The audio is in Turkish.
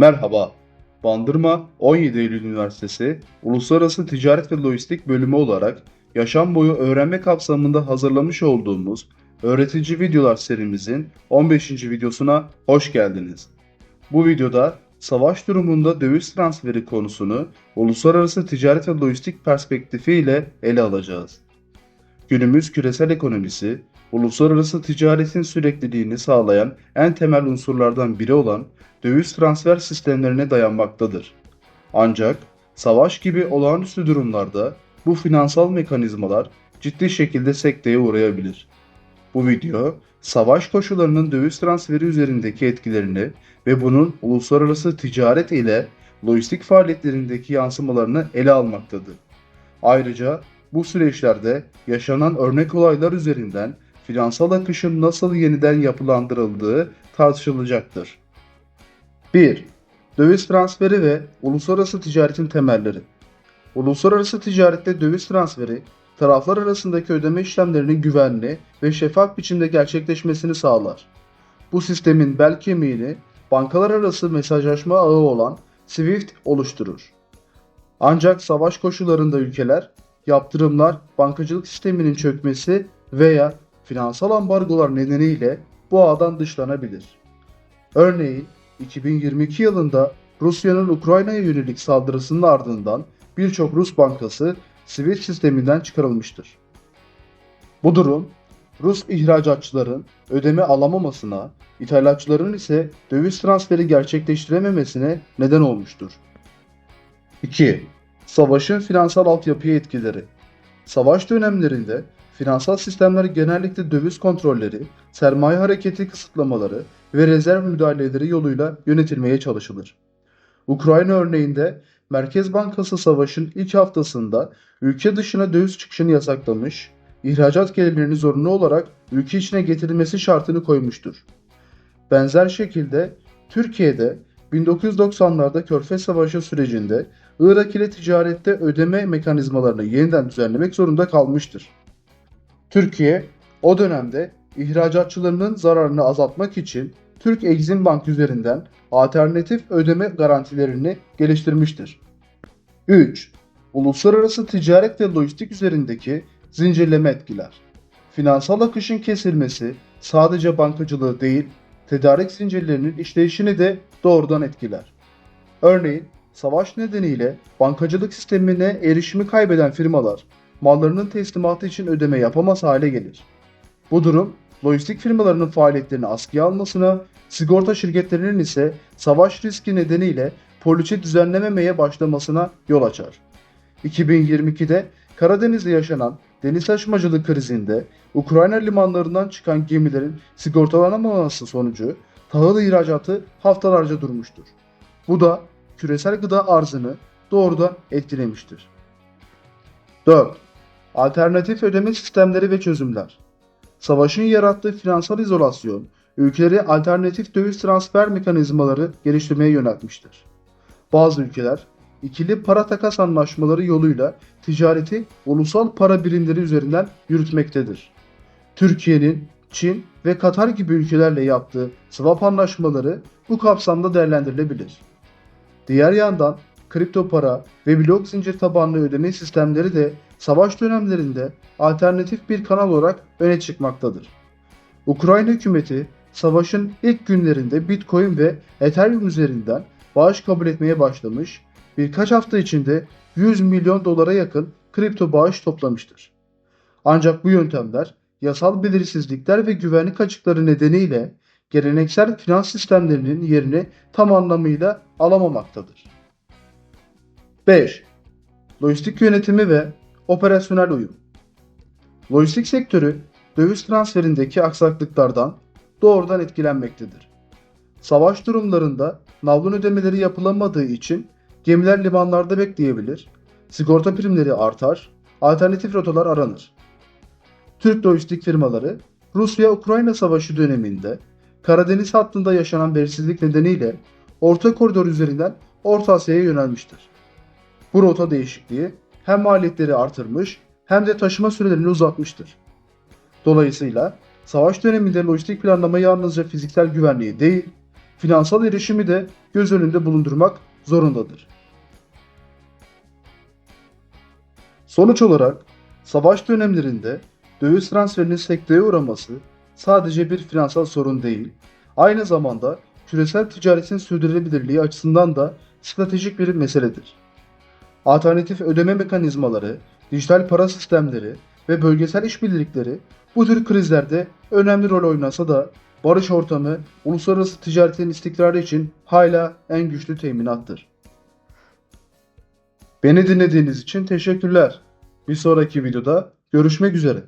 Merhaba, Bandırma 17 Eylül Üniversitesi Uluslararası Ticaret ve Lojistik Bölümü olarak yaşam boyu öğrenme kapsamında hazırlamış olduğumuz öğretici videolar serimizin 15. videosuna hoş geldiniz. Bu videoda savaş durumunda döviz transferi konusunu uluslararası ticaret ve lojistik perspektifi ile ele alacağız. Günümüz küresel ekonomisi, uluslararası ticaretin sürekliliğini sağlayan en temel unsurlardan biri olan döviz transfer sistemlerine dayanmaktadır. Ancak savaş gibi olağanüstü durumlarda bu finansal mekanizmalar ciddi şekilde sekteye uğrayabilir. Bu video, savaş koşullarının döviz transferi üzerindeki etkilerini ve bunun uluslararası ticaret ile lojistik faaliyetlerindeki yansımalarını ele almaktadır. Ayrıca bu süreçlerde yaşanan örnek olaylar üzerinden finansal akışın nasıl yeniden yapılandırıldığı tartışılacaktır. 1. Döviz transferi ve uluslararası ticaretin temelleri. Uluslararası ticarette döviz transferi, taraflar arasındaki ödeme işlemlerinin güvenli ve şeffaf biçimde gerçekleşmesini sağlar. Bu sistemin bel kemiğini bankalar arası mesajlaşma ağı olan SWIFT oluşturur. Ancak savaş koşullarında ülkeler, yaptırımlar, bankacılık sisteminin çökmesi veya finansal ambargolar nedeniyle bu ağdan dışlanabilir. Örneğin 2022 yılında Rusya'nın Ukrayna'ya yönelik saldırısının ardından birçok Rus bankası SWIFT sisteminden çıkarılmıştır. Bu durum Rus ihracatçıların ödeme alamamasına, ithalatçıların ise döviz transferi gerçekleştirememesine neden olmuştur. 2. Savaşın finansal altyapıya etkileri. Savaş dönemlerinde finansal sistemler genellikle döviz kontrolleri, sermaye hareketi kısıtlamaları ve rezerv müdahaleleri yoluyla yönetilmeye çalışılır. Ukrayna örneğinde Merkez Bankası savaşın ilk haftasında ülke dışına döviz çıkışını yasaklamış, ihracat gelirlerini zorunlu olarak ülke içine getirilmesi şartını koymuştur. Benzer şekilde Türkiye'de 1990'larda Körfez Savaşı sürecinde Irak ile ticarette ödeme mekanizmalarını yeniden düzenlemek zorunda kalmıştır. Türkiye o dönemde ihracatçılarının zararını azaltmak için Türk Exim Bank üzerinden alternatif ödeme garantilerini geliştirmiştir. 3. Uluslararası ticaret ve lojistik üzerindeki zincirleme etkiler. Finansal akışın kesilmesi sadece bankacılığı değil, tedarik zincirlerinin işleyişini de doğrudan etkiler. Örneğin, savaş nedeniyle bankacılık sistemine erişimi kaybeden firmalar mallarının teslimatı için ödeme yapamaz hale gelir. Bu durum lojistik firmalarının faaliyetlerini askıya almasına, sigorta şirketlerinin ise savaş riski nedeniyle poliçe düzenlememeye başlamasına yol açar. 2022'de Karadeniz'de yaşanan deniz taşımacılık krizinde Ukrayna limanlarından çıkan gemilerin sigortalanamaması sonucu tahıl ihracatı haftalarca durmuştur. Bu da küresel gıda arzını doğrudan etkilemiştir. 4. Alternatif ödeme sistemleri ve çözümler. Savaşın yarattığı finansal izolasyon, ülkeleri alternatif döviz transfer mekanizmaları geliştirmeye yöneltmiştir. Bazı ülkeler ikili para takas anlaşmaları yoluyla ticareti ulusal para birimleri üzerinden yürütmektedir. Türkiye'nin Çin ve Katar gibi ülkelerle yaptığı swap anlaşmaları bu kapsamda değerlendirilebilir. Diğer yandan kripto para ve blok zincir tabanlı ödeme sistemleri de savaş dönemlerinde alternatif bir kanal olarak öne çıkmaktadır. Ukrayna hükümeti savaşın ilk günlerinde Bitcoin ve Ethereum üzerinden bağış kabul etmeye başlamış, birkaç hafta içinde 100 milyon dolara yakın kripto bağış toplamıştır. Ancak bu yöntemler yasal belirsizlikler ve güvenlik açıkları nedeniyle geleneksel finans sistemlerinin yerini tam anlamıyla alamamaktadır. 5. Lojistik yönetimi ve operasyonel uyum. Lojistik sektörü döviz transferindeki aksaklıklardan doğrudan etkilenmektedir. Savaş durumlarında navlun ödemeleri yapılamadığı için gemiler limanlarda bekleyebilir, sigorta primleri artar, alternatif rotalar aranır. Türk lojistik firmaları Rusya-Ukrayna savaşı döneminde Karadeniz hattında yaşanan belirsizlik nedeniyle Orta Koridor üzerinden Orta Asya'ya yönelmiştir. Bu rota değişikliği hem maliyetleri artırmış hem de taşıma sürelerini uzatmıştır. Dolayısıyla savaş döneminde lojistik planlama yalnızca fiziksel güvenliği değil, finansal erişimi de göz önünde bulundurmak zorundadır. Sonuç olarak savaş dönemlerinde döviz transferinin sekteye uğraması sadece bir finansal sorun değil, aynı zamanda küresel ticaretin sürdürülebilirliği açısından da stratejik bir meseledir. Alternatif ödeme mekanizmaları, dijital para sistemleri ve bölgesel işbirlikleri bu tür krizlerde önemli rol oynasa da barış ortamı uluslararası ticaretin istikrarı için hala en güçlü teminattır. Beni dinlediğiniz için teşekkürler. Bir sonraki videoda görüşmek üzere.